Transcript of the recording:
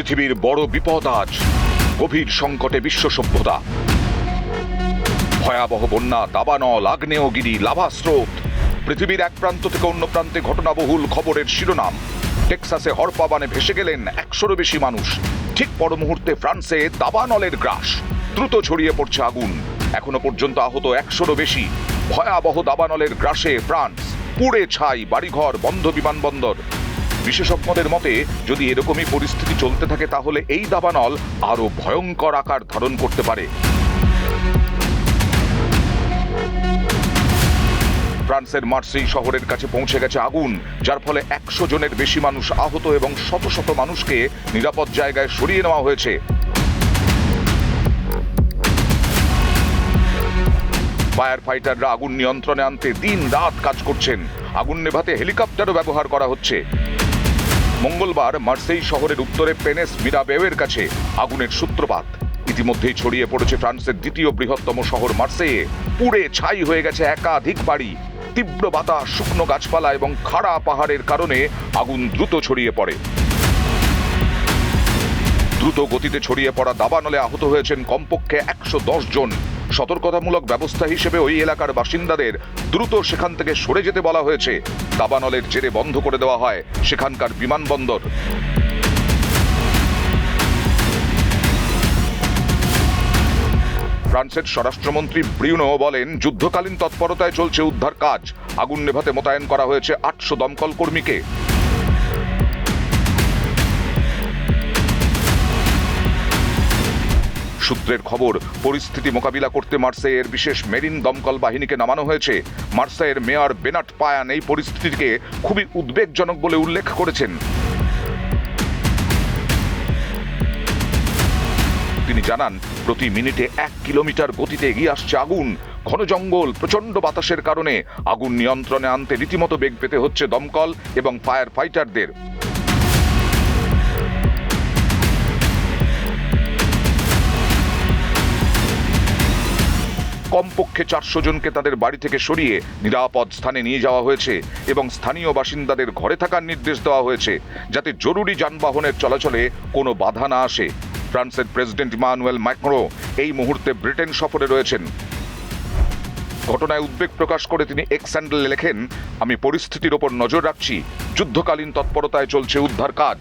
পৃথিবীর বড় বিপদ আজ। গভীর সংকটে বিশ্ব সভ্যতা। ভয়াবহ বন্যা, দাবানল, আগ্নেয়গিরি, লাভা স্রোত। পৃথিবীর এক প্রান্ত থেকে অন্য প্রান্তে ঘটনাবহুল খবরের শিরোনাম। টেক্সাসে হরপাবানে ভেসে গেলেন একশোরও বেশি মানুষ। ঠিক পর মুহূর্তে ফ্রান্সে দাবানলের গ্রাস। দ্রুত ছড়িয়ে পড়ছে আগুন। এখনও পর্যন্ত আহত একশোরও বেশি। ভয়াবহ দাবানলের গ্রাসে ফ্রান্স। পুড়ে ছাই, বাড়িঘর, বন্ধ বিমানবন্দর। বিশেষজ্ঞদের মতে, যদি এরকমই পরিস্থিতি চলতে থাকে, তাহলে এই দাবানল আরও ভয়ঙ্কর আকার ধারণ করতে পারে। ফ্রান্সের মার্সেই শহরের কাছে পৌঁছে গেছে আগুন, যার ফলে একশো জনের বেশি মানুষ আহত এবং শত শত মানুষকে নিরাপদ জায়গায় সরিয়ে নেওয়া হয়েছে। ফায়ার ফাইটাররা আগুন নিয়ন্ত্রণে আনতে দিন রাত কাজ করছেন। আগুন নেভাতে হেলিকপ্টারও ব্যবহার করা হচ্ছে। মঙ্গলবার মার্সেই শহরের উত্তরে পেনেস মিরাবেওয়ের কাছে আগুনের সূত্রপাত। ইতিমধ্যেই ছড়িয়ে পড়েছে ফ্রান্সের দ্বিতীয় বৃহত্তম শহর মার্সেয়ে পুড়ে ছাই হয়ে গেছে একাধিক বাড়ি। তীব্র বাতাস, শুকনো গাছপালা এবং খাড়া পাহাড়ের কারণে আগুন দ্রুত ছড়িয়ে পড়ে। দ্রুত গতিতে ছড়িয়ে পড়া দাবানলে আহত হয়েছেন কমপক্ষে একশো দশ জন। সতর্কতামূলক ব্যবস্থা হিসেবে ওই এলাকার বাসিন্দাদের দ্রুত সেখান থেকে সরে যেতে বলা হয়েছে। দাবানলের জেরে বন্ধ করে দেওয়া হয় সেখানকার বিমানবন্দর ফ্রান্সের স্বরাষ্ট্রমন্ত্রী ব্রিউনো বলেন, যুদ্ধকালীন তৎপরতায় চলছে উদ্ধার কাজ। আগুন নেভাতে মোতায়েন করা হয়েছে আটশো দমকল কর্মীকে। সূত্রের খবর, পরিস্থিতি মোকাবিলা করতে মার্সেয়ের বিশেষ মেরিন দমকল বাহিনীকে নামানো হয়েছে। মার্সেয়ের মেয়র বেনাট পায়ান এই পরিস্থিতিকে খুবই উদ্বেগজনক বলে উল্লেখ করেছেন। তিনি জানান, প্রতি মিনিটে এক কিলোমিটার গতিতে এগিয়ে আসছে আগুন। ঘন জঙ্গল প্রচণ্ড বাতাসের কারণে আগুন নিয়ন্ত্রণে আনতে রীতিমতো বেগ পেতে হচ্ছে দমকল এবং ফায়ার ফাইটারদের। কমপক্ষে চারশো জনকে তাদের বাড়ি থেকে সরিয়ে নিরাপদ স্থানে নিয়ে যাওয়া হয়েছে এবং স্থানীয় বাসিন্দাদের ঘরে থাকার নির্দেশ দেওয়া হয়েছে যাতে জরুরি যানবাহনের চলাচলে কোনো বাধা না আসে। ফ্রান্সের প্রেসিডেন্ট ইমানুয়েল ম্যাক্রো এই মুহূর্তে ব্রিটেন সফরে রয়েছেন। ঘটনায় উদ্বেগ প্রকাশ করে তিনি এক স্যান্ডেলে লেখেন, আমি পরিস্থিতির ওপর নজর রাখছি। যুদ্ধকালীন তৎপরতায় চলছে উদ্ধার কাজ।